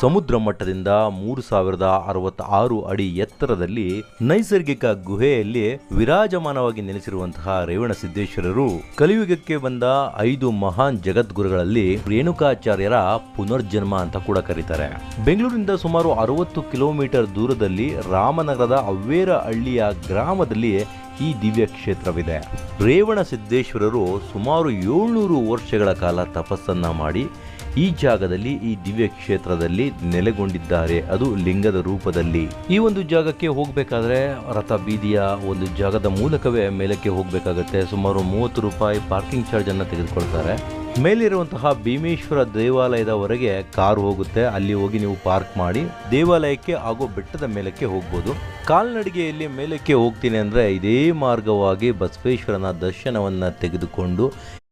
ಸಮುದ್ರ ಮಟ್ಟದಿಂದ ಮೂರು ಸಾವಿರದ ಅರವತ್ತಾರು ಅಡಿ ಎತ್ತರದಲ್ಲಿ ನೈಸರ್ಗಿಕ ಗುಹೆಯಲ್ಲಿ ವಿರಾಜಮಾನವಾಗಿ ನೆಲೆಸಿರುವಂತಹ ರೇವಣ ಸಿದ್ದೇಶ್ವರರು ಕಲಿಯುಗಕ್ಕೆ ಬಂದ ಐದು ಮಹಾನ್ ಜಗದ್ಗುರುಗಳಲ್ಲಿ ರೇಣುಕಾಚಾರ್ಯರ ಪುನರ್ಜನ್ಮ ಅಂತ ಕೂಡ ಕರೀತಾರೆ. ಬೆಂಗಳೂರಿನಿಂದ ಸುಮಾರು ಅರವತ್ತು ಕಿಲೋಮೀಟರ್ ದೂರದಲ್ಲಿ ರಾಮನಗರದ ಅವ್ವೇರ ಹಳ್ಳಿಯ ಗ್ರಾಮದಲ್ಲಿ ಈ ದಿವ್ಯ ಕ್ಷೇತ್ರವಿದೆ. ರೇವಣ ಸಿದ್ದೇಶ್ವರರು ಸುಮಾರು ಏಳ್ನೂರು ವರ್ಷಗಳ ಕಾಲ ತಪಸ್ಸನ್ನ ಮಾಡಿ ಈ ಜಾಗದಲ್ಲಿ ಈ ದಿವ್ಯ ಕ್ಷೇತ್ರದಲ್ಲಿ ನೆಲೆಗೊಂಡಿದ್ದಾರೆ. ಅದು ಲಿಂಗದ ರೂಪದಲ್ಲಿ. ಈ ಒಂದು ಜಾಗಕ್ಕೆ ಹೋಗಬೇಕಾದ್ರೆ ರಥ ಬೀದಿಯ ಒಂದು ಜಾಗದ ಮೂಲಕವೇ ಮೇಲಕ್ಕೆ ಹೋಗಬೇಕಾಗತ್ತೆ. ಸುಮಾರು ಮೂವತ್ತು ರೂಪಾಯಿ ಪಾರ್ಕಿಂಗ್ ಚಾರ್ಜ್ ಅನ್ನು ತೆಗೆದುಕೊಳ್ತಾರೆ. ಮೇಲಿರುವಂತಹ ಭೀಮೇಶ್ವರ ದೇವಾಲಯದವರೆಗೆ ಕಾರ್ ಹೋಗುತ್ತೆ. ಅಲ್ಲಿ ಹೋಗಿ ನೀವು ಪಾರ್ಕ್ ಮಾಡಿ ದೇವಾಲಯಕ್ಕೆ ಹಾಗೂ ಬೆಟ್ಟದ ಮೇಲಕ್ಕೆ ಹೋಗ್ಬೋದು. ಕಾಲ್ನಡಿಗೆಯಲ್ಲಿ ಮೇಲಕ್ಕೆ ಹೋಗ್ತೀನಿ ಅಂದ್ರೆ ಇದೇ ಮಾರ್ಗವಾಗಿ ಬಸವೇಶ್ವರನ ದರ್ಶನವನ್ನು ತೆಗೆದುಕೊಂಡು